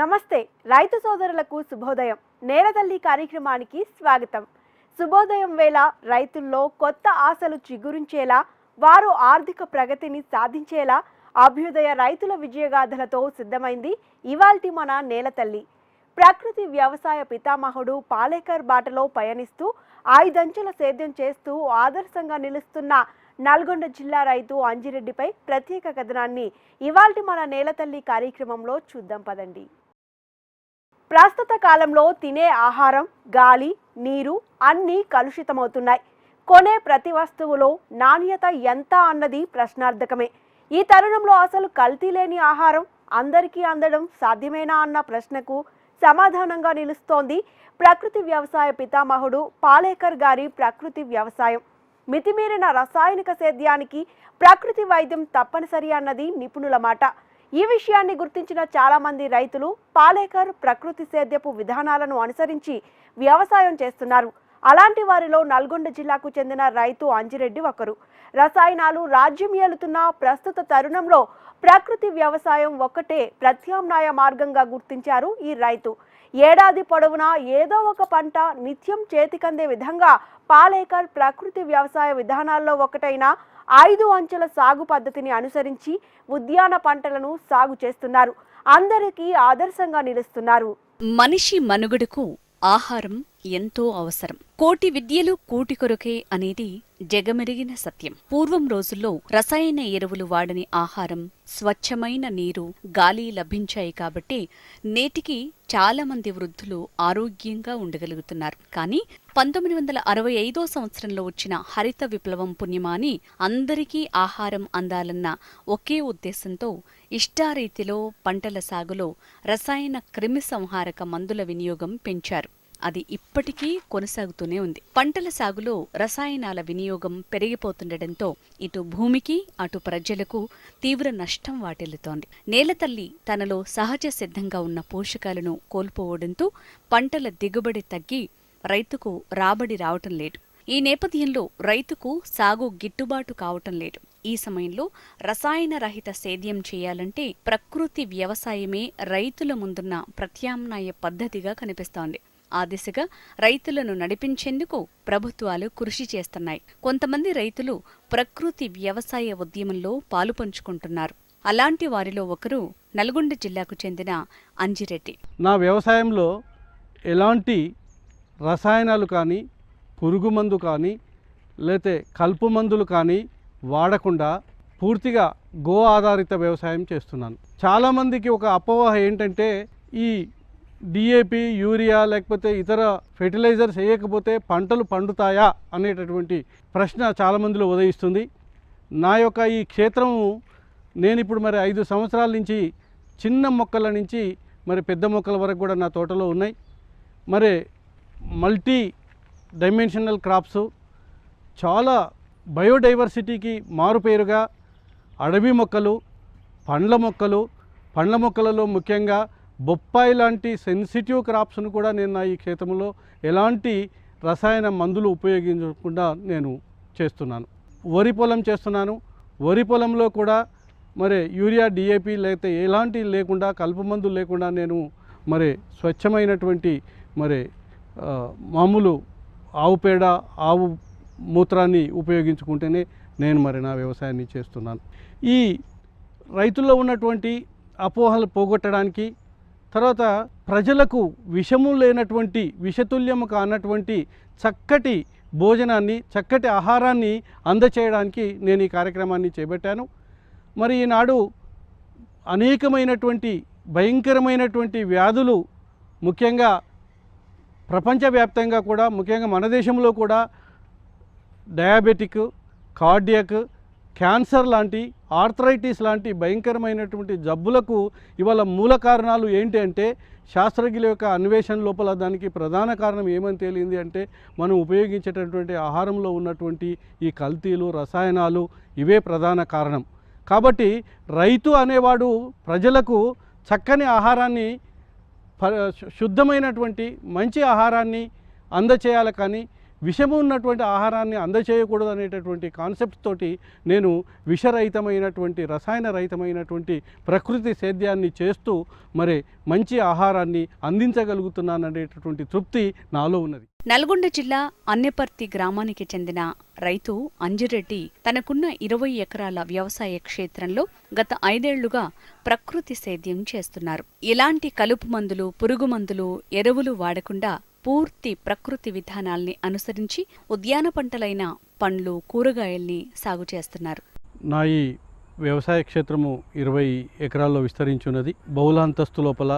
నమస్తే రైతు సోదరులకు శుభోదయం. నేలతల్లి కార్యక్రమానికి స్వాగతం. శుభోదయం వేళ రైతుల్లో కొత్త ఆశలు చిగురించేలా వారు ఆర్థిక ప్రగతిని సాధించేలా అభ్యుదయ రైతుల విజయగాథలతో సిద్ధమైంది ఇవాల్టి మన నేలతల్లి. ప్రకృతి వ్యవసాయ పితామహుడు పాలేకర్ బాటలో పయనిస్తూ ఐదంచెల సేద్యం చేస్తూ ఆదర్శంగా నిలుస్తున్న నల్గొండ జిల్లా రైతు అంజిరెడ్డిపై ప్రత్యేక కథనాన్ని ఇవాల్టి మన నేలతల్లి కార్యక్రమంలో చూద్దాం పదండి. ప్రస్తుత కాలంలో తినే ఆహారం గాలి నీరు అన్నీ కలుషితమవుతున్నాయి. కొనే ప్రతి వస్తువులో నాణ్యత ఎంత అన్నది ప్రశ్నార్థకమే. ఈ తరుణంలో అసలు కల్తీ లేని ఆహారం అందరికీ అందడం సాధ్యమేనా అన్న ప్రశ్నకు సమాధానంగా నిలుస్తోంది ప్రకృతి వ్యవసాయ పితామహుడు పాలేకర్ గారి ప్రకృతి వ్యవసాయం. మితిమీరిన రసాయనిక సేద్యానికి ప్రకృతి వైద్యం తప్పనిసరి అన్నది నిపుణుల మాట. ఈ విషయాన్ని గుర్తించిన చాలామంది రైతులు పాలేకర్ ప్రకృతి సేద్యపు విధానాలను అనుసరించి వ్యవసాయం చేస్తున్నారు. అలాంటి వారిలో నల్గొండ జిల్లాకు చెందిన రైతు అంజిరెడ్డి ఒకరు. రసాయనాలు రాజ్యం ఏలుతున్న ప్రస్తుత తరుణంలో ప్రకృతి వ్యవసాయం ఒక్కటే ప్రత్యామ్నాయ మార్గంగా గుర్తించారు ఈ రైతు. ఏడాది పొడవునా ఏదో ఒక పంట నిత్యం చేతికందే విధంగా పాలేకర్ ప్రకృతి వ్యవసాయ విధానాల్లో ఒకటైన ఐదు అంచెల సాగు పద్ధతిని అనుసరించి ఉద్యాన పంటలను సాగు చేస్తున్నారు. అందరికీ ఆదర్శంగా నిలుస్తున్నారు. మనిషి మనుగడకు ఆహారం ఎంతో అవసరం. కోటి విద్యలు కూటి కొరకే అనేది జగమెరిగిన సత్యం. పూర్వం రోజుల్లో రసాయన ఎరువులు వాడని ఆహారం స్వచ్ఛమైన నీరు గాలి లభించాయి కాబట్టి నేటికి చాలా మంది వృద్ధులు ఆరోగ్యంగా ఉండగలుగుతున్నారు. కానీ పంతొమ్మిది వందల అరవై ఐదో సంవత్సరంలో వచ్చిన హరిత విప్లవం పుణ్యమాని అందరికీ ఆహారం అందాలన్న ఒకే ఉద్దేశంతో ఇష్టారీతిలో పంటల సాగులో రసాయన క్రిమి సంహారక మందుల వినియోగం పెంచారు. అది ఇప్పటికీ కొనసాగుతూనే ఉంది. పంటల సాగులో రసాయనాల వినియోగం పెరిగిపోతుండటంతో ఇటు భూమికి అటు ప్రజలకు తీవ్ర నష్టం వాటిల్లుతోంది. నేలతల్లి తనలో సహజ సిద్ధంగా ఉన్న పోషకాలను కోల్పోవడంతో పంటల దిగుబడి తగ్గి రైతుకు రాబడి రావటం లేదు. ఈ నేపథ్యంలో రైతుకు సాగు గిట్టుబాటు కావటం లేదు. ఈ సమయంలో రసాయన రహిత సేద్యం చేయాలంటే ప్రకృతి వ్యవసాయమే రైతుల ముందున్న ప్రత్యామ్నాయ పద్ధతిగా కనిపిస్తోంది. ఆ దిశగా రైతులను నడిపించేందుకు ప్రభుత్వాలు కృషి చేస్తున్నాయి. కొంతమంది రైతులు ప్రకృతి వ్యవసాయ ఉద్యమంలో పాలు పంచుకుంటున్నారు. అలాంటి వారిలో ఒకరు నల్గొండ జిల్లాకు చెందిన అంజిరెడ్డి. నా వ్యవసాయంలో ఎలాంటి రసాయనాలు కానీ పురుగు మందు కానీ లేతే కలుపు మందులు కానీ వాడకుండా పూర్తిగా గో ఆధారిత వ్యవసాయం చేస్తున్నాను. చాలామందికి ఒక అపోహ ఏంటంటే ఈ డిఏపి యూరియా లేకపోతే ఇతర ఫెర్టిలైజర్స్ వేయకపోతే పంటలు పండుతాయా అనేటటువంటి ప్రశ్న చాలామందిలో ఉదయిస్తుంది. నా యొక్క ఈ క్షేత్రము నేను ఇప్పుడు మరి ఐదు సంవత్సరాల నుంచి చిన్న మొక్కల నుంచి మరి పెద్ద మొక్కల వరకు కూడా నా తోటలో ఉన్నాయి. మరి మల్టీ డైమెన్షనల్ క్రాప్స్ చాలా బయోడైవర్సిటీకి మారుపేరుగా అడవి మొక్కలు పండ్ల మొక్కలు పండ్ల మొక్కలలో ముఖ్యంగా బొప్పాయి లాంటి సెన్సిటివ్ క్రాప్స్ను కూడా నేను నా ఈ క్షేత్రంలో ఎలాంటి రసాయన మందులు ఉపయోగించకుండా నేను చేస్తున్నాను. వరి పొలం చేస్తున్నాను. వరి పొలంలో కూడా మరి యూరియా డిఏపి లేకపోతే ఎలాంటి లేకుండా కలుపు మందులు లేకుండా నేను మరి స్వచ్ఛమైనటువంటి మరి మామూలు ఆవు పేడ ఆవు మూత్రాన్ని ఉపయోగించుకుంటేనే నేను మరి నా వ్యవసాయాన్ని చేస్తున్నాను. ఈ రైతుల్లో ఉన్నటువంటి అపోహలు పోగొట్టడానికి తర్వాత ప్రజలకు విషము లేనటువంటి విషతుల్యము కానటువంటి చక్కటి భోజనాన్ని చక్కటి ఆహారాన్ని అందచేయడానికి నేను ఈ కార్యక్రమాన్ని చేపట్టాను. మరి ఈనాడు అనేకమైనటువంటి భయంకరమైనటువంటి వ్యాధులు ముఖ్యంగా ప్రపంచవ్యాప్తంగా కూడా ముఖ్యంగా మన దేశంలో కూడా డయాబెటిక్ కార్డియక్ క్యాన్సర్ లాంటి ఆర్థరైటిస్ లాంటి భయంకరమైనటువంటి జబ్బులకు ఇవాళ మూల కారణాలు ఏంటి అంటే శాస్త్రజ్ఞుల యొక్క అన్వేషణ లోపల దానికి ప్రధాన కారణం ఏమని తేలింది అంటే మనం ఉపయోగించేటటువంటి ఆహారంలో ఉన్నటువంటి ఈ కల్తీలు రసాయనాలు ఇవే ప్రధాన కారణం. కాబట్టి రైతు అనేవాడు ప్రజలకు చక్కని ఆహారాన్ని శుద్ధమైనటువంటి మంచి ఆహారాన్ని అందచేయాలి కానీ విషము ఉన్నటువంటి ఆహారాన్ని అందచేయకూడదు అనేటటువంటి కాన్సెప్ట్ తోటి నేను విషరహితమైనటువంటి రసాయన రహితమైనటువంటి ప్రకృతి సేద్యాన్ని చేస్తూ మరి మంచి ఆహారాన్ని అందించగలుగుతున్నాను అనేటటువంటి తృప్తి నాలో ఉన్నది. నల్గొండ జిల్లా అన్నెపర్తి గ్రామానికి చెందిన రైతు అంజిరెడ్డి తనకున్న ఇరవై ఎకరాల వ్యవసాయ క్షేత్రంలో గత ఐదేళ్ళుగా ప్రకృతి సేద్యం చేస్తున్నారు. ఎలాంటి కలుపు మందులు పురుగు మందులు ఎరువులు వాడకుండా పూర్తి ప్రకృతి విధానాల్ని అనుసరించి ఉద్యాన పంటలైన పండ్లు కూరగాయల్ని సాగు చేస్తున్నారు. నా ఈ వ్యవసాయ క్షేత్రము ఇరవై ఎకరాల్లో విస్తరించున్నది బహుళాంతస్తు లోపల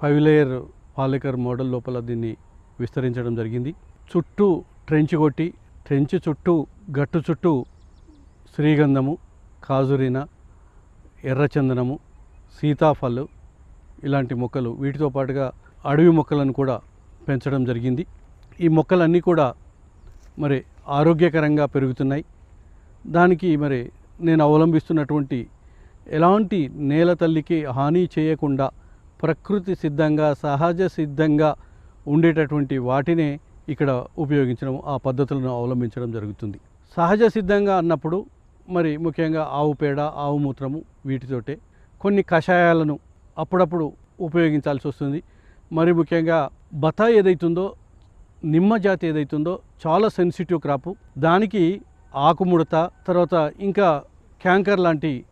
ఫైవ్ లేయర్ పాలేకర్ మోడల్ లోపల దీన్ని విస్తరించడం జరిగింది. చుట్టూ ట్రెంచ్ కొట్టి ట్రెంచ్ చుట్టూ గట్టు చుట్టూ శ్రీగంధము కాజురిన ఎర్రచందనము సీతాఫలు ఇలాంటి మొక్కలు వీటితో పాటుగా అడవి మొక్కలను కూడా పెంచడం జరిగింది. ఈ మొక్కలన్నీ కూడా మరి ఆరోగ్యకరంగా పెరుగుతున్నాయి. దానికి మరి నేను అవలంబిస్తున్నటువంటి ఎలాంటి నేల తల్లికి హాని చేయకుండా ప్రకృతి సిద్ధంగా సహజ సిద్ధంగా ఉండేటటువంటి వాటినే ఇక్కడ ఉపయోగించడం ఆ పద్ధతులను అవలంబించడం జరుగుతుంది. సహజ సిద్ధంగా అన్నప్పుడు మరి ముఖ్యంగా ఆవు పేడ ఆవు మూత్రము వీటితోటే కొన్ని కషాయాలను అప్పుడప్పుడు ఉపయోగించాల్సి వస్తుంది. మరి ముఖ్యంగా బతా ఏదైతుందో నిమ్మ జాతి ఏదైతుందో చాలా సెన్సిటివ్ క్రాపు దానికి ఆకుముడత తర్వాత ఇంకా క్యాంకర్ లాంటి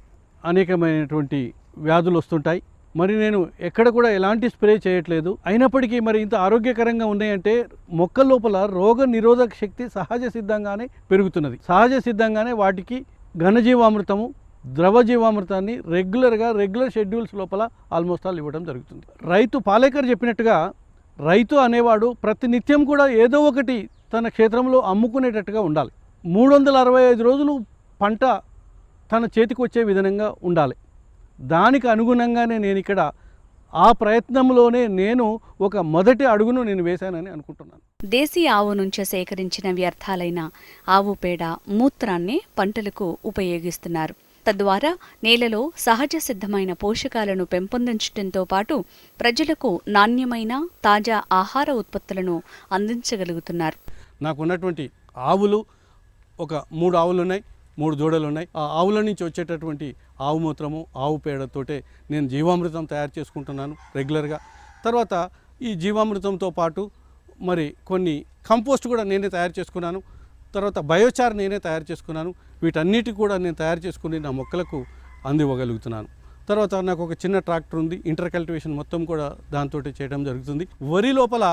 అనేకమైనటువంటి వ్యాధులు వస్తుంటాయి. మరి నేను ఎక్కడ కూడా ఎలాంటి స్ప్రే చేయట్లేదు. అయినప్పటికీ మరి ఇంత ఆరోగ్యకరంగా ఉన్నాయంటే మొక్క లోపల రోగ నిరోధక శక్తి సహజ సిద్ధంగానే పెరుగుతున్నది. సహజ సిద్ధంగానే వాటికి ఘనజీవామృతము ద్రవ జీవామృతాన్ని రెగ్యులర్గా రెగ్యులర్ షెడ్యూల్స్ లోపల ఆల్మోస్ట్ ఆల్ ఇవ్వడం జరుగుతుంది. రైతు పాలేకర్ చెప్పినట్టుగా రైతు అనేవాడు ప్రతినిత్యం కూడా ఏదో ఒకటి తన క్షేత్రంలో అమ్ముకునేటట్టుగా ఉండాలి. మూడు వందల అరవై ఐదు రోజులు పంట తన చేతికి వచ్చే విధంగా ఉండాలి. దానికి అనుగుణంగానే నేను ఇక్కడ ఆ ప్రయత్నంలోనే నేను ఒక మొదటి అడుగును నేను వేశానని అనుకుంటున్నాను. దేశీ ఆవు నుంచి సేకరించిన వ్యర్థాలైన ఆవు పేడ మూత్రాన్ని పంటలకు ఉపయోగిస్తున్నారు. తద్వారా నేలలో సహజ సిద్ధమైన పోషకాలను పెంపొందించడంతో పాటు ప్రజలకు నాణ్యమైన తాజా ఆహార ఉత్పత్తులను అందించగలుగుతున్నారు. నాకు ఉన్నటువంటి ఆవులు ఒక మూడు ఆవులు ఉన్నాయి మూడు దూడలు ఉన్నాయి ఆ ఆవుల నుంచి వచ్చేటటువంటి ఆవు మూత్రము ఆవు పేడతోటే నేను జీవామృతం తయారు చేసుకుంటున్నాను రెగ్యులర్గా. తర్వాత ఈ జీవామృతంతో పాటు మరి కొన్ని కంపోస్ట్ కూడా నేనే తయారు చేసుకున్నాను. తర్వాత బయోచార్ నేనే తయారు చేసుకున్నాను. వీటన్నిటి కూడా నేను తయారు చేసుకుని నా మొక్కలకు అందివ్వగలుగుతున్నాను. తర్వాత నాకు ఒక చిన్న ట్రాక్టర్ ఉంది. ఇంటర్ కల్టివేషన్ మొత్తం కూడా దాంతో చేయడం జరుగుతుంది. వరి లోపల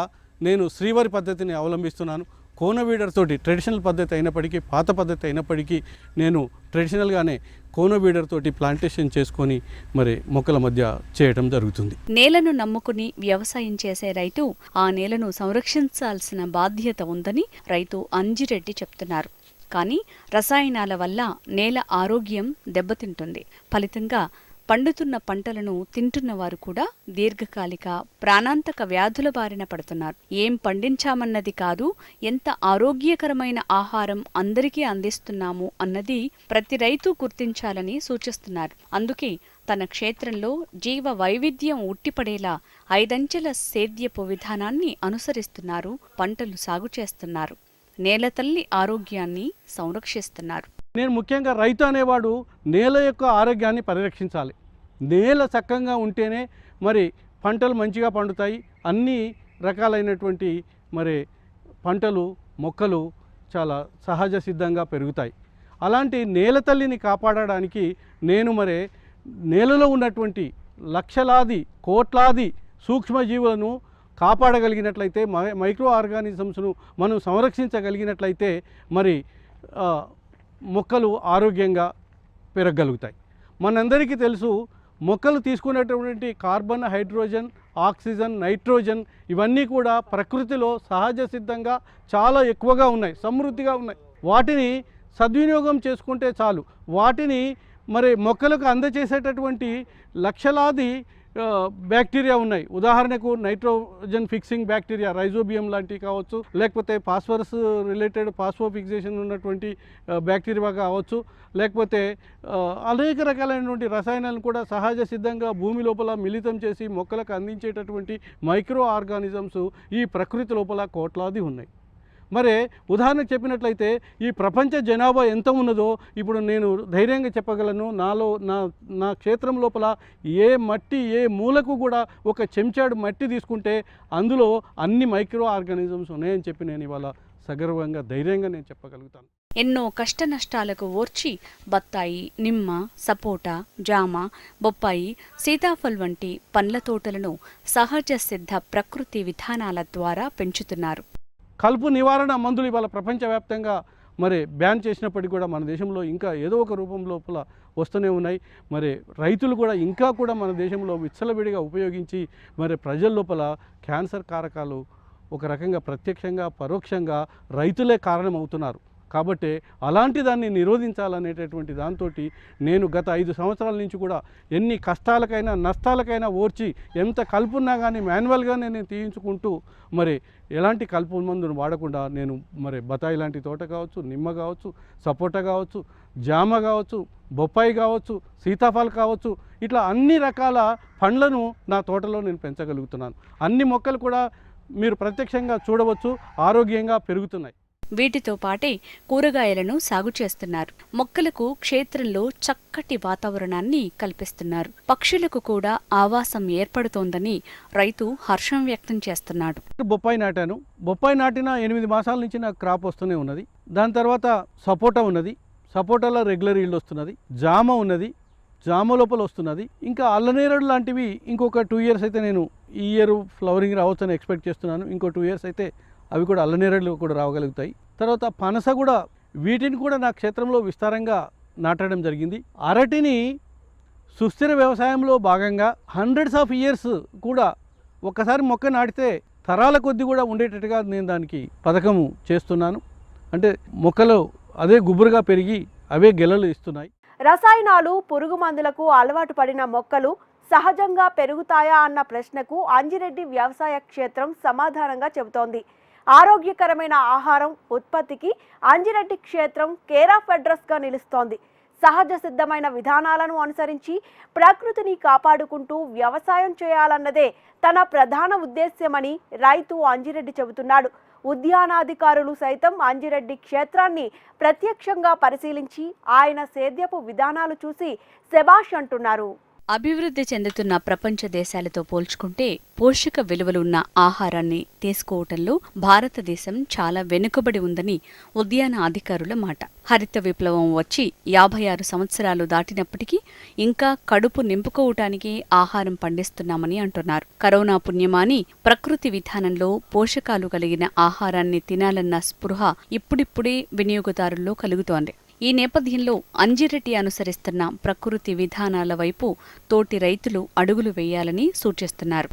నేను శ్రీవారి పద్ధతిని అవలంబిస్తున్నాను. కోన తోటి ట్రెడిషనల్ పద్ధతి అయినప్పటికీ పాత పద్ధతి అయినప్పటికీ నేను ట్రెడిషనల్గానే కోన తోటి ప్లాంటేషన్ చేసుకొని మరి మొక్కల మధ్య చేయడం జరుగుతుంది. నేలను నమ్ముకుని వ్యవసాయం చేసే రైతు ఆ నేలను సంరక్షించాల్సిన బాధ్యత ఉందని రైతు అంజిరెడ్డి చెప్తున్నారు. కానీ రసాయనాల వల్ల నేల ఆరోగ్యం దెబ్బతింటుంది. ఫలితంగా పండుతున్న పంటలను తింటున్న వారు కూడా దీర్ఘకాలిక ప్రాణాంతక వ్యాధుల బారిన పడుతున్నారు. ఏం పండించామన్నది కాదు ఎంత ఆరోగ్యకరమైన ఆహారం అందరికీ అందిస్తున్నాము అన్నది ప్రతి రైతు గుర్తించాలని సూచిస్తున్నారు. అందుకే తన క్షేత్రంలో జీవ వైవిధ్యం ఉట్టిపడేలా ఐదంచెల సేద్యపు విధానాన్ని అనుసరిస్తున్నారు పంటలు సాగు చేస్తున్నారు. నేలతల్లి ఆరోగ్యాన్ని సంరక్షిస్తున్నారు. నేను ముఖ్యంగా రైతు అనేవాడు నేల యొక్క ఆరోగ్యాన్ని పరిరక్షించాలి. నేల చక్కగా ఉంటేనే మరి పంటలు మంచిగా పండుతాయి. అన్ని రకాలైనటువంటి మరి పంటలు మొక్కలు చాలా సహజ సిద్ధంగా పెరుగుతాయి. అలాంటి నేల తల్లిని కాపాడడానికి నేను మరి నేలలో ఉన్నటువంటి లక్షలాది కోట్లాది సూక్ష్మజీవులను కాపాడగలిగినట్లయితే మై- మైక్రో ఆర్గానిజమ్స్ను మనం సంరక్షించగలిగినట్లయితే మరి మొక్కలు ఆరోగ్యంగా పెరగలుగుతాయి మనందరికీ తెలుసు మొక్కలు తీసుకునేటటువంటి కార్బన్ హైడ్రోజన్ ఆక్సిజన్ నైట్రోజన్ ఇవన్నీ కూడా ప్రకృతిలో సహజ సిద్ధంగా చాలా ఎక్కువగా ఉన్నాయి సమృద్ధిగా ఉన్నాయి. వాటిని సద్వినియోగం చేసుకుంటే చాలు. వాటిని మరి మొక్కలకు అందచేసేటటువంటి లక్షలాది బ్యాక్టీరియా ఉన్నాయి. ఉదాహరణకు నైట్రోజన్ ఫిక్సింగ్ బ్యాక్టీరియా రైజోబియం లాంటివి కావచ్చు లేకపోతే ఫాస్ఫరస్ రిలేటెడ్ ఫాస్ఫో ఫిక్సేషన్ ఉన్నటువంటి బ్యాక్టీరియా కావచ్చు లేకపోతే అనేక రకాలైనటువంటి రసాయనాలను కూడా సహజ సిద్ధంగా భూమి లోపల మిళితం చేసి మొక్కలకు అందించేటటువంటి మైక్రో ఆర్గానిజమ్స్ ఈ ప్రకృతి లోపల కోట్లాది ఉన్నాయి. మరి ఉదాహరణకు చెప్పినట్లయితే ఈ ప్రపంచ జనాభా ఎంత ఉన్నదో ఇప్పుడు నేను ధైర్యంగా చెప్పగలను. నాలో నా నా క్షేత్రం లోపల ఏ మట్టి ఏ మూలకు కూడా ఒక చెంచాడు మట్టి తీసుకుంటే అందులో అన్ని మైక్రో ఆర్గానిజమ్స్ ఉన్నాయని చెప్పి నేను ఇవాళ సగర్వంగా ధైర్యంగా నేను చెప్పగలుగుతాను. ఎన్నో కష్ట నష్టాలకు ఓర్చి బత్తాయి నిమ్మ సపోటా జామ బొప్పాయి సీతాఫల్ వంటి పండ్ల తోటలను సహజ సిద్ధ ప్రకృతి విధానాల ద్వారా పెంచుతున్నారు. కలుపు నివారణ మందులు ఇవాళ ప్రపంచవ్యాప్తంగా మరి బ్యాన్ చేసినప్పటికీ కూడా మన దేశంలో ఇంకా ఏదో ఒక రూపం లోపల వస్తూనే ఉన్నాయి. మరి రైతులు కూడా ఇంకా కూడా మన దేశంలో విచ్చలవిడిగా ఉపయోగించి మరి ప్రజల లోపల క్యాన్సర్ కారకాలు ఒక రకంగా ప్రత్యక్షంగా పరోక్షంగా రైతులే కారణమవుతున్నారు. కాబట్టి అలాంటి దాన్ని నిరోధించాలనేటటువంటి దాంతో నేను గత ఐదు సంవత్సరాల నుంచి కూడా ఎన్ని కష్టాలకైనా నష్టాలకైనా ఓర్చి ఎంత కలుపున్నా కానీ మాన్యువల్గానే నేను తీయించుకుంటూ మరి ఎలాంటి కలుపు మందును వాడకుండా నేను మరి బతాయి లాంటి తోట కావచ్చు నిమ్మ కావచ్చు సపోటా కావచ్చు జామ కావచ్చు బొప్పాయి కావచ్చు సీతాఫల్ కావచ్చు ఇట్లా అన్ని రకాల పండ్లను నా తోటలో నేను పెంచగలుగుతున్నాను. అన్ని మొక్కలు కూడా మీరు ప్రత్యక్షంగా చూడవచ్చు ఆరోగ్యంగా పెరుగుతున్నాయి. వీటితో పాటే కూరగాయలను సాగు చేస్తున్నారు. మొక్కలకు క్షేత్రంలో చక్కటి వాతావరణాన్ని కల్పిస్తున్నారు. పక్షులకు కూడా ఆవాసం ఏర్పడుతోందని రైతు హర్షం వ్యక్తం చేస్తున్నాడు. బొప్పాయి నాటాను. బొప్పాయి నాటిన ఎనిమిది మాసాల నుంచి నాకు క్రాప్ వస్తూనే ఉన్నది. దాని తర్వాత సపోటా ఉన్నది. సపోటాలో రెగ్యులర్ ఈల్డ్ వస్తున్నది. జామ ఉన్నది. జామ లోపల వస్తున్నది. ఇంకా అల్లనేరడు లాంటివి ఇంకొక టూ ఇయర్స్ అయితే నేను ఈ ఇయర్ ఫ్లవరింగ్ రావచ్చని ఎక్స్పెక్ట్ చేస్తున్నాను. ఇంకో టూ ఇయర్స్ అయితే అవి కూడా అల్లనీరలు కూడా రాగలుగుతాయి. తర్వాత పనస కూడా వీటిని కూడా నా క్షేత్రంలో విస్తారంగా నాటడం జరిగింది. అరటిని సుస్థిర వ్యవసాయంలో భాగంగా హండ్రెడ్స్ ఆఫ్ ఇయర్స్ కూడా ఒక్కసారి మొక్క నాటితే తరాల కొద్ది కూడా ఉండేటట్టుగా నేను దానికి పథకము చేస్తున్నాను. అంటే మొక్కలు అదే గుబురుగా పెరిగి అవే గెలలు ఇస్తున్నాయి. రసాయనాలు పురుగు మందులకు అలవాటు పడిన మొక్కలు సహజంగా పెరుగుతాయా అన్న ప్రశ్నకు అంజిరెడ్డి వ్యవసాయ క్షేత్రం సమాధానంగా చెబుతోంది. ఆరోగ్యకరమైన ఆహారం ఉత్పత్తికి అంజిరెడ్డి క్షేత్రం కేర్ ఆఫ్ అడ్రస్గా నిలుస్తోంది. సహజ సిద్ధమైన విధానాలను అనుసరించి ప్రకృతిని కాపాడుకుంటూ వ్యవసాయం చేయాలన్నదే తన ప్రధాన ఉద్దేశ్యమని రైతు అంజిరెడ్డి చెబుతున్నాడు. ఉద్యానాధికారులు సైతం అంజిరెడ్డి క్షేత్రాన్ని ప్రత్యక్షంగా పరిశీలించి ఆయన సేద్యపు విధానాలు చూసి శబాష్ అంటున్నారు. అభివృద్ధి చెందుతున్న ప్రపంచ దేశాలతో పోల్చుకుంటే పోషక విలువలున్న ఆహారాన్ని తీసుకోవటంలో భారతదేశం చాలా వెనుకబడి ఉందని ఉద్యాన అధికారుల మాట. హరిత విప్లవం వచ్చి యాభై ఆరు సంవత్సరాలు దాటినప్పటికీ ఇంకా కడుపు నింపుకోవటానికి ఆహారం పండిస్తున్నామని అంటున్నారు. కరోనా పుణ్యమాని ప్రకృతి విధానంలో పోషకాలు కలిగిన ఆహారాన్ని తినాలన్న స్పృహ ఇప్పుడిప్పుడే వినియోగదారుల్లో కలుగుతోంది. ఈ నేపథ్యంలో అంజిరెడ్డి అనుసరిస్తున్న ప్రకృతి విధానాల వైపు తోటి రైతులు అడుగులు వేయాలని సూచిస్తున్నారు.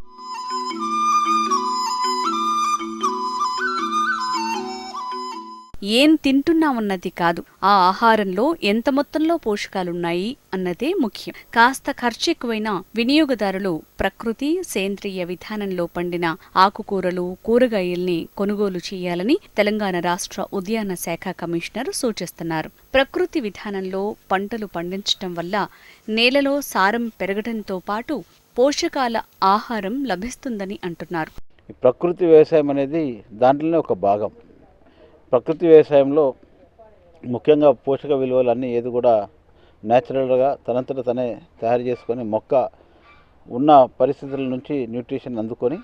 ఏం తింటున్నామన్నది కాదు. ఆ ఆహారంలో ఎంత మొత్తంలో పోషకాలున్నాయి అన్నదే ముఖ్యం. కాస్త ఖర్చు ఎక్కువైనా వినియోగదారులు ప్రకృతి సేంద్రియ విధానంలో పండిన ఆకుకూరలు కూరగాయల్ని కొనుగోలు చేయాలని తెలంగాణ రాష్ట్ర ఉద్యాన శాఖ కమిషనర్ సూచిస్తున్నారు. ప్రకృతి విధానంలో పంటలు పండించటం వల్ల నేలలో సారం పెరగడంతో పాటు పోషకాల ఆహారం లభిస్తుందని అంటున్నారు. ప్రకృతి వ్యవసాయం అనేది దాంట్లోనే ఒక భాగం. ప్రకృతి వ్యవసాయంలో ముఖ్యంగా పోషక విలువలు అన్నీ ఏది కూడా న్యాచురల్గా తనంతట తనే తయారు చేసుకొని మొక్క ఉన్న పరిస్థితుల నుంచి న్యూట్రిషన్ అందుకొని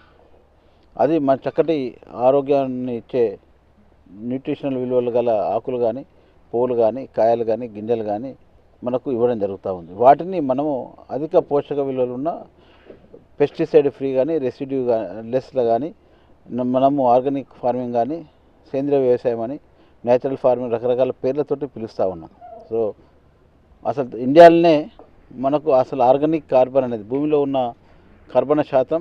అది మన చక్కటి ఆరోగ్యాన్ని ఇచ్చే న్యూట్రిషనల్ విలువలు గల ఆకులు కానీ పువ్వులు కానీ కాయలు కానీ గింజలు కానీ మనకు ఇవ్వడం జరుగుతూ ఉంది. వాటిని మనము అధిక పోషక విలువలు ఉన్న పెస్టిసైడ్ ఫ్రీ కానీ రెసిడ్యూ కానీ లెస్లో కానీ మనము ఆర్గానిక్ ఫార్మింగ్ కానీ సేంద్రియ వ్యవసాయం అని నేచురల్ ఫార్మింగ్ రకరకాల పేర్లతోటి పిలుస్తూ ఉన్నాం. సో అసలు ఇండియాలోనే మనకు అసలు ఆర్గానిక్ కార్బన్ అనేది భూమిలో ఉన్న కర్బన శాతం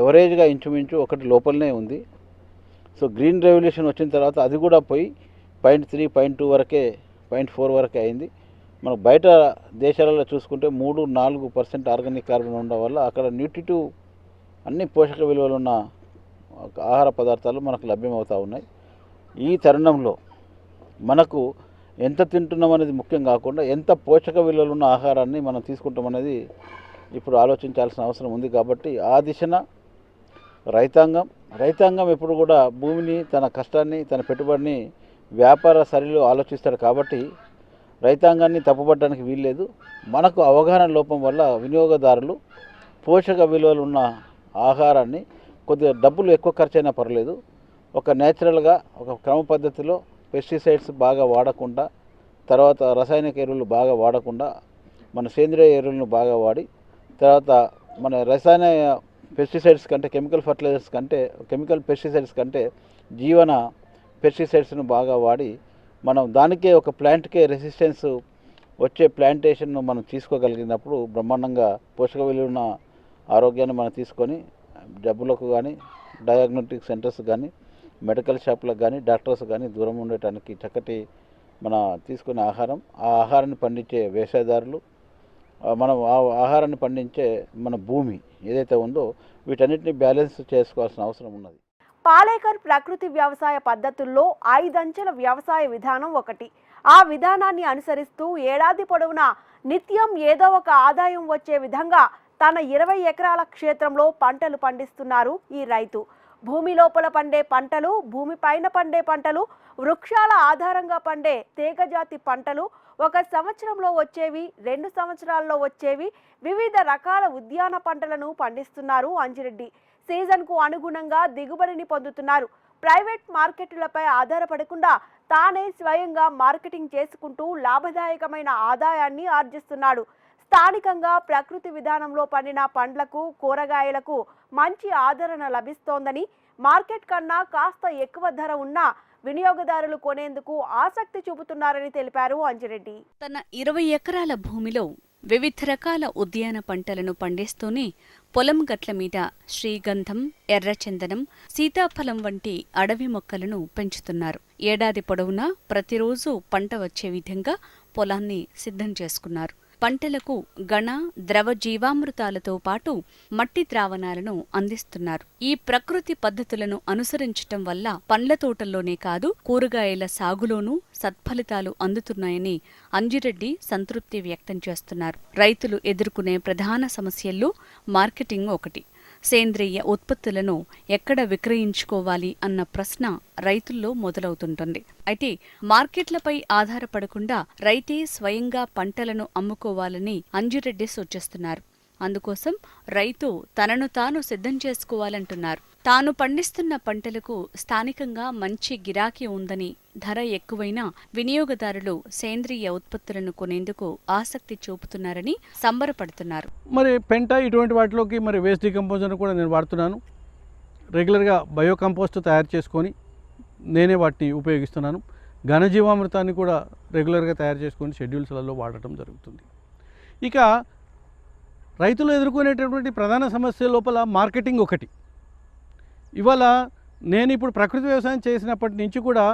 ఎవరేజ్గా ఇంచుమించు ఒకటి లోపలనే ఉంది. సో గ్రీన్ రెవల్యూషన్ వచ్చిన తర్వాత అది కూడా పోయి పాయింట్ త్రీ పాయింట్ టూ వరకే పాయింట్ ఫోర్ వరకే అయింది. మనకు బయట దేశాలలో చూసుకుంటే మూడు నాలుగు పర్సెంట్ ఆర్గానిక్ కార్బన్ ఉండడం వల్ల అక్కడ న్యూట్రిటివ్ అన్ని పోషక విలువలు ఉన్న ఆహార పదార్థాలు మనకు లభ్యమవుతూ ఉన్నాయి. ఈ తరుణంలో మనకు ఎంత తింటున్నాం అనేది ముఖ్యం కాకుండా ఎంత పోషక విలువలు ఉన్న ఆహారాన్ని మనం తీసుకుంటాం అనేది ఇప్పుడు ఆలోచించాల్సిన అవసరం ఉంది కాబట్టి ఆ దిశన రైతాంగం రైతాంగం ఎప్పుడు కూడా భూమిని తన కష్టాన్ని తన పెట్టుబడిని వ్యాపార సరిలో ఆలోచిస్తాడు కాబట్టి రైతాంగాన్ని తప్పుపట్టడానికి వీల్లేదు. మనకు అవగాహన లోపం వల్ల వినియోగదారులు పోషక విలువలు ఉన్న ఆహారాన్ని కొద్దిగా డబ్బులు ఎక్కువ ఖర్చైనా పర్లేదు. ఒక నేచురల్గా ఒక క్రమ పద్ధతిలో పెస్టిసైడ్స్ బాగా వాడకుండా తర్వాత రసాయనిక ఎరువులు బాగా వాడకుండా మన సేంద్రియ ఎరువులను బాగా వాడి తర్వాత మన రసాయన పెస్టిసైడ్స్ కంటే కెమికల్ ఫర్టిలైజర్స్ కంటే కెమికల్ పెస్టిసైడ్స్ కంటే జీవన పెస్టిసైడ్స్ను బాగా వాడి మనం దానికే ఒక ప్లాంట్కే రెసిస్టెన్స్ వచ్చే ప్లాంటేషన్ను మనం తీసుకోగలిగినప్పుడు బ్రహ్మాండంగా పోషక విలువన ఆరోగ్యాన్ని మనం తీసుకొని జబ్బులకు కానీ డయాగ్నోటిక్ సెంటర్స్ కానీ మెడికల్ షాప్లకు కానీ డాక్టర్స్ కానీ దూరం ఉండటానికి చక్కటి మన తీసుకునే ఆహారం. ఆ ఆహారాన్ని పండించే వ్యవసాయదారులు మనం ఆ ఆహారాన్ని పండించే మన భూమి ఏదైతే ఉందో వీటన్నిటిని బ్యాలెన్స్ చేసుకోవాల్సిన అవసరం ఉన్నది. పాలేకర్ ప్రకృతి వ్యవసాయ పద్ధతుల్లో ఐదంచెల వ్యవసాయ విధానం ఒకటి. ఆ విధానాన్ని అనుసరిస్తూ ఏడాది పొడవునా నిత్యం ఏదో ఒక ఆదాయం వచ్చే విధంగా తన ఇరవై ఎకరాల క్షేత్రంలో పంటలు పండిస్తున్నారు ఈ రైతు. భూమి లోపల పండే పంటలు భూమి పైన పండే పంటలు వృక్షాల ఆధారంగా పండే తీగజాతి పంటలు ఒక సంవత్సరంలో వచ్చేవి రెండు సంవత్సరాల్లో వచ్చేవి వివిధ రకాల ఉద్యాన పంటలను పండిస్తున్నారు అంజిరెడ్డి. సీజన్కు అనుగుణంగా దిగుబడిని పొందుతున్నారు. ప్రైవేట్ మార్కెట్లపై ఆధారపడకుండా తానే స్వయంగా మార్కెటింగ్ చేసుకుంటూ లాభదాయకమైన ఆదాయాన్ని ఆర్జిస్తున్నాడు. స్థానికంగా ప్రకృతి విధానంలో పండిన పండ్లకు కూరగాయలకు మంచి ఆదరణ లభిస్తోందని మార్కెట్ కన్నా కాస్త ఎక్కువ ధర ఉన్నా వినియోగదారులు కొనేందుకు ఆసక్తి చూపుతున్నారని తెలిపారు అంజిరెడ్డి. తన ఇరవై ఎకరాల భూమిలో వివిధ రకాల ఉద్యాన పంటలను పండిస్తూనే పొలం గట్ల మీద శ్రీగంధం ఎర్రచందనం సీతాఫలం వంటి అడవి మొక్కలను పెంచుతున్నారు. ఏడాది పొడవునా ప్రతిరోజు పంట వచ్చే విధంగా పొలాన్ని సిద్ధం చేసుకున్నారు. పంటలకు గణ ద్రవ జీవామృతాలతో పాటు మట్టి ద్రావణాలను అందిస్తున్నారు. ఈ ప్రకృతి పద్ధతులను అనుసరించటం వల్ల పండ్ల తోటల్లోనే కాదు కూరగాయల సాగులోనూ సత్ఫలితాలు అందుతున్నాయని అంజిరెడ్డి సంతృప్తి వ్యక్తం చేస్తున్నారు. రైతులు ఎదుర్కొనే ప్రధాన సమస్యల్లో మార్కెటింగ్ ఒకటి. సేంద్రియ ఉత్పత్తులను ఎక్కడ విక్రయించుకోవాలి అన్న ప్రశ్న రైతుల్లో మొదలవుతుంటుంది. అయితే మార్కెట్లపై ఆధారపడకుండా రైతే స్వయంగా పంటలను అమ్ముకోవాలని అంజిరెడ్డి సూచిస్తున్నారు. అందుకోసం రైతు తనను తాను సిద్ధం చేసుకోవాలంటున్నారు. తాను పండిస్తున్న పంటలకు స్థానికంగా మంచి గిరాకీ ఉందని ధర ఎక్కువైనా వినియోగదారులు సేంద్రియ ఉత్పత్తులను కొనేందుకు ఆసక్తి చూపుతున్నారని సంబరపడుతున్నారు. మరి పెంట ఇటువంటి వాటిలోకి మరి వేస్ట్ డికంపోజర్ కూడా నేను వాడుతున్నాను. రెగ్యులర్గా బయో కంపోస్ట్ తయారు చేసుకొని నేనే వాటిని ఉపయోగిస్తున్నాను. ఘనజీవామృతాన్ని కూడా రెగ్యులర్గా తయారు చేసుకొని షెడ్యూల్స్లలో వాడటం జరుగుతుంది. ఇక రైతులు ఎదుర్కొనేటటువంటి ప్రధాన సమస్య లోపల మార్కెటింగ్ ఒకటి. ఇవాళ నేను ఇప్పుడు ప్రకృతి వ్యవసాయం చేసినప్పటి నుంచి కూడా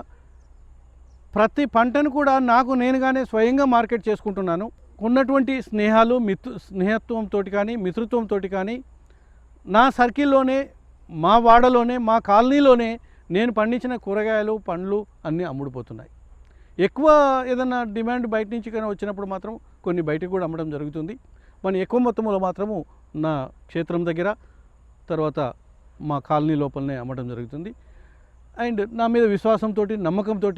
ప్రతి పంటను కూడా నాకు నేనుగానే స్వయంగా మార్కెట్ చేసుకుంటున్నాను. ఉన్నటువంటి స్నేహాలు మిత్రు స్నేహత్వంతో కానీ మిత్రుత్వంతో కానీ నా సర్కిల్లోనే మా వాడలోనే మా కాలనీలోనే నేను పండించిన కూరగాయలు పండ్లు అన్నీ అమ్ముడుపోతున్నాయి. ఎక్కువ ఏదైనా డిమాండ్ బయట నుంచి కానీ వచ్చినప్పుడు మాత్రం కొన్ని బయటకు కూడా అమ్మడం జరుగుతుంది. మన ఎక్కువ మొత్తంలో మాత్రము నా క్షేత్రం దగ్గర తర్వాత మా కాలనీ లోపలనే అమ్మడం జరుగుతుంది. అండ్ నా మీద విశ్వాసంతో నమ్మకంతో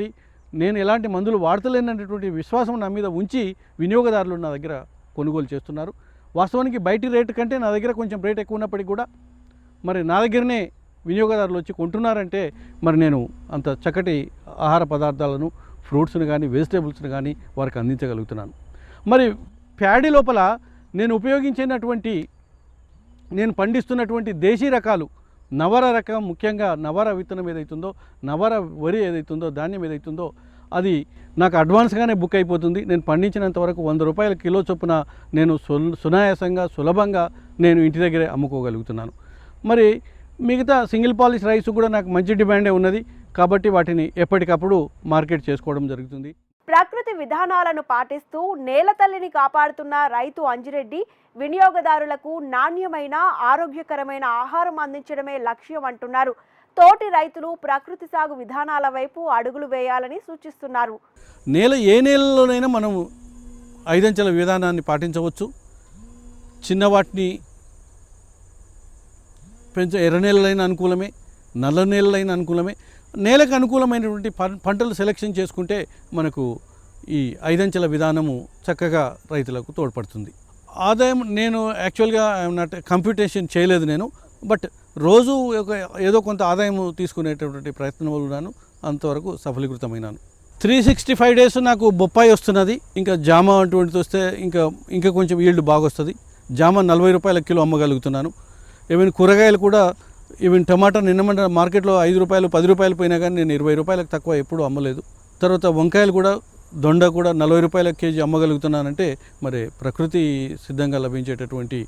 నేను ఎలాంటి మందులు వాడతలేనటువంటి విశ్వాసం నా మీద ఉంచి వినియోగదారులు నా దగ్గర కొనుగోలు చేస్తున్నారు. వాస్తవానికి బయటి రేటు కంటే నా దగ్గర కొంచెం రేట్ ఎక్కువ ఉన్నప్పటికీ కూడా మరి నా దగ్గరనే వినియోగదారులు వచ్చి కొంటున్నారంటే మరి నేను అంత చక్కటి ఆహార పదార్థాలను ఫ్రూట్స్ని కానీ వెజిటేబుల్స్ని కానీ వారికి అందించగలుగుతున్నాను. మరి ప్యాడీ లోపల నేను ఉపయోగించినటువంటి నేను పండిస్తున్నటువంటి దేశీ రకాలు నవర రకం ముఖ్యంగా నవర విత్తనం ఏదైతుందో నవర వరి ఏదైతుందో ధాన్యం ఏదైతుందో అది నాకు అడ్వాన్స్గానే బుక్ అయిపోతుంది. నేను పండించినంత వరకు వంద రూపాయల కిలో చొప్పున నేను సుల్- సునాయాసంగా సులభంగా నేను ఇంటి దగ్గరే అమ్ముకోగలుగుతున్నాను. మరి మిగతా సింగిల్ పాలిష్ రైస్ కూడా నాకు మంచి డిమాండే ఉన్నది. కాబట్టి వాటిని ఎప్పటికప్పుడు మార్కెట్ చేసుకోవడం జరుగుతుంది. ప్రకృతి విధానాలను పాటిస్తూ నేలతల్లిని కాపాడుతున్న రైతు అంజిరెడ్డి వినియోగదారులకు నాణ్యమైన ఆరోగ్యకరమైన ఆహారం అందించడమే లక్ష్యం అంటున్నారు. తోటి రైతులు ప్రకృతి సాగు విధానాల వైపు అడుగులు వేయాలని సూచిస్తున్నారు. నేల ఏ నేలలోనైనా మనము ఐదంచెల విధానాన్ని పాటించవచ్చు. చిన్న వాటిని పెంచ ఎర్ర నేలలైన అనుకూలమే నల్ల నేలలైన అనుకూలమే. నేలకు అనుకూలమైనటువంటి పంటలు సెలెక్షన్ చేసుకుంటే మనకు ఈ ఐదంచెల విధానము చక్కగా రైతులకు తోడ్పడుతుంది. ఆదాయం నేను యాక్చువల్గా ఐఎమ్ నాట్ కంప్యూటేషన్ చేయలేదు నేను బట్ రోజు ఒక ఏదో కొంత ఆదాయం తీసుకునేటటువంటి ప్రయత్నంలో ఉన్నాను అంతవరకు సఫలీకృతమైనాను. త్రీ సిక్స్టీ ఫైవ్ డేస్ నాకు బొప్పాయి వస్తున్నది ఇంకా జామ అటువంటిది వస్తే ఇంకా ఇంకా కొంచెం ఈల్డ్ బాగా వస్తుంది జామ నలభై రూపాయల కిలో అమ్మగలుగుతున్నాను. ఈవెన్ కూరగాయలు కూడా ఈవెన్ టమాటా నిన్న మార్కెట్లో ఐదు రూపాయలు పది రూపాయలు పోయినా కానీ నేను ఇరవై రూపాయలకు తక్కువ ఎప్పుడూ అమ్మలేదు. తర్వాత వంకాయలు కూడా దొండ కూడా నలభై రూపాయల కేజీ అమ్మగలుగుతున్నానంటే మరి ప్రకృతి సిద్ధంగా లభించేటటువంటి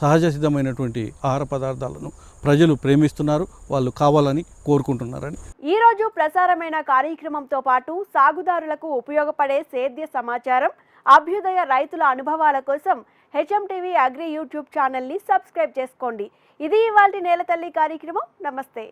సహజ సిద్ధమైనటువంటి ఆహార పదార్థాలను ప్రజలు ప్రేమిస్తున్నారు వాళ్ళు కావాలని కోరుకుంటున్నారని. ఈ రోజు ప్రసారమైన కార్యక్రమంతో పాటు సాగుదారులకు ఉపయోగపడే సేద్య సమాచారం అభ్యుదయ రైతుల అనుభవాల కోసం హెచ్ఎం టీవీ అగ్రి యూట్యూబ్ ఛానల్ని సబ్స్క్రైబ్ చేసుకోండి. ఇది ఇవాళ నేల తల్లి కార్యక్రమం. నమస్తే.